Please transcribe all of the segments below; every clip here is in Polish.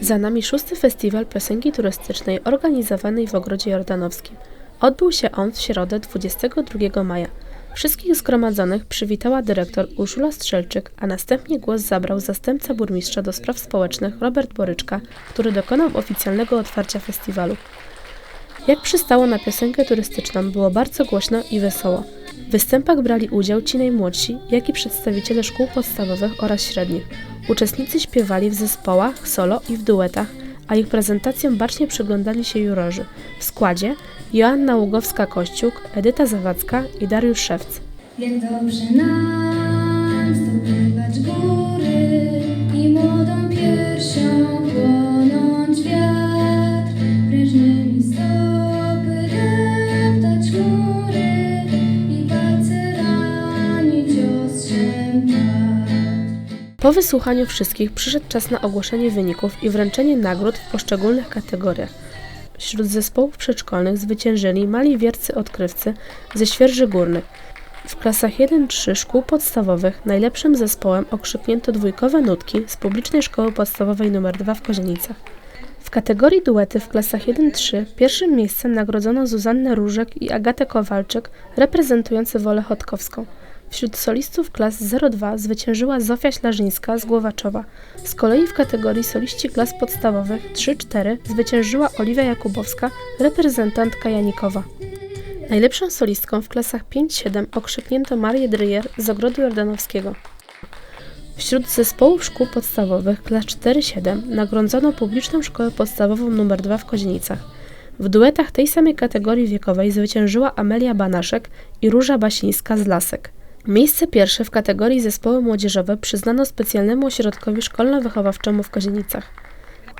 Za nami szósty festiwal piosenki turystycznej organizowanej w Ogrodzie Jordanowskim. Odbył się on w środę 22 maja. Wszystkich zgromadzonych przywitała dyrektor Urszula Strzelczyk, a następnie głos zabrał zastępca burmistrza do spraw społecznych Robert Boryczka, który dokonał oficjalnego otwarcia festiwalu. Jak przystało na piosenkę turystyczną, było bardzo głośno i wesoło. W występach brali udział ci najmłodsi, jak i przedstawiciele szkół podstawowych oraz średnich. Uczestnicy śpiewali w zespołach, solo i w duetach, a ich prezentacjom bacznie przyglądali się jurorzy. W składzie Joanna Ługowska-Kościuk, Edyta Zawadzka i Dariusz Szewc. Jak dobrze Po wysłuchaniu wszystkich przyszedł czas na ogłoszenie wyników i wręczenie nagród w poszczególnych kategoriach. Wśród zespołów przedszkolnych zwyciężyli mali wiercy odkrywcy ze Świerży Górnych. W klasach 1-3 szkół podstawowych najlepszym zespołem okrzyknięto dwójkowe nutki z publicznej szkoły podstawowej nr 2 w Kozienicach. W kategorii duety w klasach 1-3 pierwszym miejscem nagrodzono Zuzannę Różek i Agatę Kowalczyk reprezentujące Wolę Chodkowską. Wśród solistów klas 02 zwyciężyła Zofia Ślarzyńska z Głowaczowa. Z kolei w kategorii soliści klas podstawowych 3-4 zwyciężyła Oliwia Jakubowska, reprezentantka Janikowa. Najlepszą solistką w klasach 5-7 okrzyknięto Marię Dryjer z Ogrodu Jordanowskiego. Wśród zespołów szkół podstawowych klas 4-7 nagrodzono publiczną szkołę podstawową nr 2 w Kozienicach. W duetach tej samej kategorii wiekowej zwyciężyła Amelia Banaszek i Róża Basińska z Lasek. Miejsce pierwsze w kategorii zespoły młodzieżowe przyznano specjalnemu ośrodkowi szkolno-wychowawczemu w Kozienicach.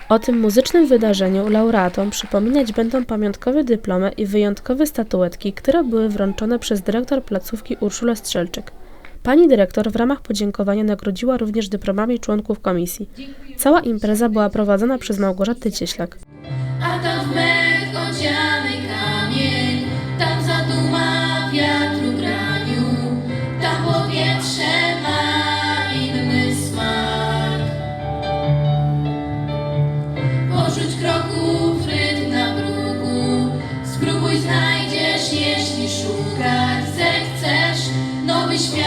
O tym muzycznym wydarzeniu laureatom przypominać będą pamiątkowe dyplomy i wyjątkowe statuetki, które były wręczone przez dyrektor placówki Urszulę Strzelczyk. Pani dyrektor w ramach podziękowania nagrodziła również dyplomami członków komisji. Cała impreza była prowadzona przez Małgorzatę Cieślak. byśmy